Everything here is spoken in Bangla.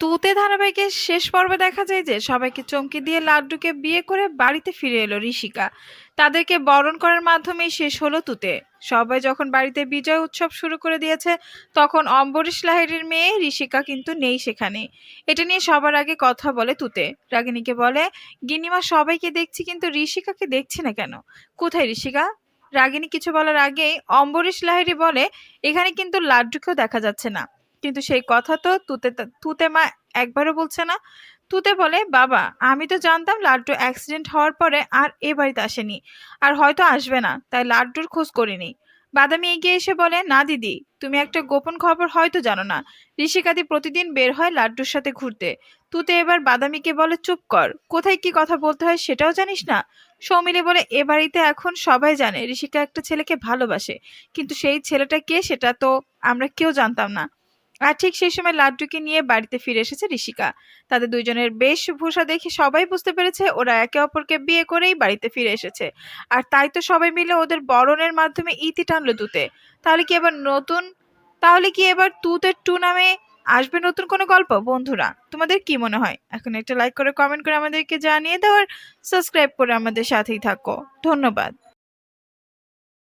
তুতে ধারাবাহিকের শেষ পর্বে দেখা যায় যে সবাইকে চমকে দিয়ে লাড্ডুকে বিয়ে করে বাড়িতে ফিরে এলো ঋষিকা। তাদেরকে বরণ করার মাধ্যমেই শেষ হলো তুতে। সবাই যখন বাড়িতে বিজয় উৎসব শুরু করে দিয়েছে, তখন অম্বরীশ লাহিড়ির মেয়ে ঋষিকা কিন্তু নেই সেখানে। এটা নিয়ে সবার আগে কথা বলে তুতে। রাগিনীকে বলে, গিনিমা, সবাইকে দেখছি, কিন্তু ঋষিকাকে দেখছি না কেন? কোথায় ঋষিকা? রাগিনী কিছু বলার আগেই অম্বরীশ লাহিড়ি বলে, এখানে কিন্তু লাড্ডুকেও দেখা যাচ্ছে না। কিন্তু সেই কথা তো তুতে তুতে মা একবারও বলছে না। তুতে বলে, বাবা, আমি তো জানতাম লাড্ডু অ্যাক্সিডেন্ট হওয়ার পরে আর এ বাড়িতে আসেনি, আর হয়তো আসবে না, তাই লাড্ডুর খোঁজ করিনি। বাদামি এগিয়ে এসে বলে, না দিদি, তুমি একটা গোপন খবর হয়তো জানো না। ঋষিকাদি প্রতিদিন বের হয় লাড্ডুর সাথে ঘুরতে। তুতে এবার বাদামিকে বলে, চুপ কর, কোথায় কি কথা বলতে হয় সেটাও জানিস না? সৌমিলে বলে, এ বাড়িতে এখন সবাই জানে, ঋষিকা একটা ছেলেকে ভালোবাসে, কিন্তু সেই ছেলেটা কে সেটা তো আমরা কেউ জানতাম না। আর ঠিক সেই সময় লাড্ডুকে নিয়ে বাড়িতে ফিরে এসেছে ঋষিকা। তাদের দুইজনের বেশভূষা দেখে সবাই বুঝতে পেরেছে ওরা একে অপরকে বিয়ে করেই বাড়িতে ফিরে এসেছে। আর তাই তো সবাই মিলে ওদের বরণের মাধ্যমে ইতি টানলো তুতে। তাহলে কি এবার নতুন, তাহলে কি এবার তুতের টু নামে আসবে নতুন কোনো গল্প? বন্ধুরা, তোমাদের কি মনে হয়? এখন একটা লাইক করে কমেন্ট করে আমাদেরকে জানিয়ে দাও আর সাবস্ক্রাইব করে আমাদের সাথেই থাকো। ধন্যবাদ।